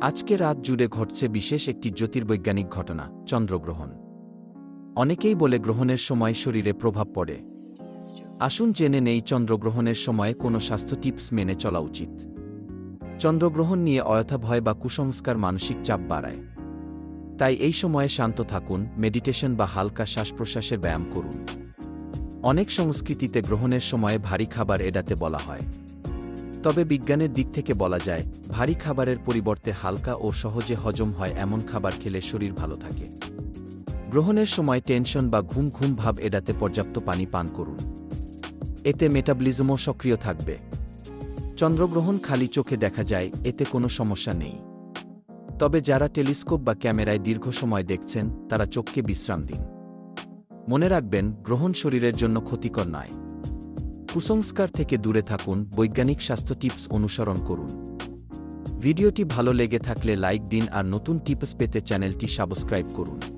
আজকে রাত জুড়ে ঘটছে বিশেষ একটি জ্যোতির্বৈজ্ঞানিক ঘটনা, চন্দ্রগ্রহণ। অনেকেই বলে গ্রহণের সময় শরীরে প্রভাব পড়ে। আসুন জেনে নেই চন্দ্রগ্রহণের সময় কোনো স্বাস্থ্য টিপস মেনে চলা উচিত। চন্দ্রগ্রহণ নিয়ে অয়থা ভয় বা কুসংস্কার মানসিক চাপ বাড়ায়। তাই এই সময়ে শান্ত থাকুন, মেডিটেশন বা হালকা শ্বাস প্রশ্বাসের ব্যায়াম করুন। অনেক সংস্কৃতিতে গ্রহণের সময়ে ভারী খাবার এড়াতে বলা হয়। তবে বিজ্ঞানের দিক থেকে বলা যায়, ভারী খাবারের পরিবর্তে হালকা ও সহজে হজম হয় এমন খাবার খেলে শরীর ভালো থাকে। গ্রহণের সময় টেনশন বা ঘুম ঘুম ভাব এড়াতে পর্যাপ্ত পানি পান করুন। এতে মেটাবলিজমও সক্রিয় থাকবে। চন্দ্রগ্রহণ খালি চোখে দেখা যায়, এতে কোনো সমস্যা নেই। তবে যারা টেলিস্কোপ বা ক্যামেরায় দীর্ঘ সময় দেখছেন, তারা চোখকে বিশ্রাম দিন। মনে রাখবেন, গ্রহণ শরীরের জন্য ক্ষতিকর নয়। কুসংস্কার থেকে দূরে থাকুন, বৈজ্ঞানিক স্বাস্থ্য টিপস অনুসরণ করুন। ভিডিওটি ভালো লেগে থাকলে লাইক দিন আর নতুন টিপস পেতে চ্যানেলটি সাবস্ক্রাইব করুন।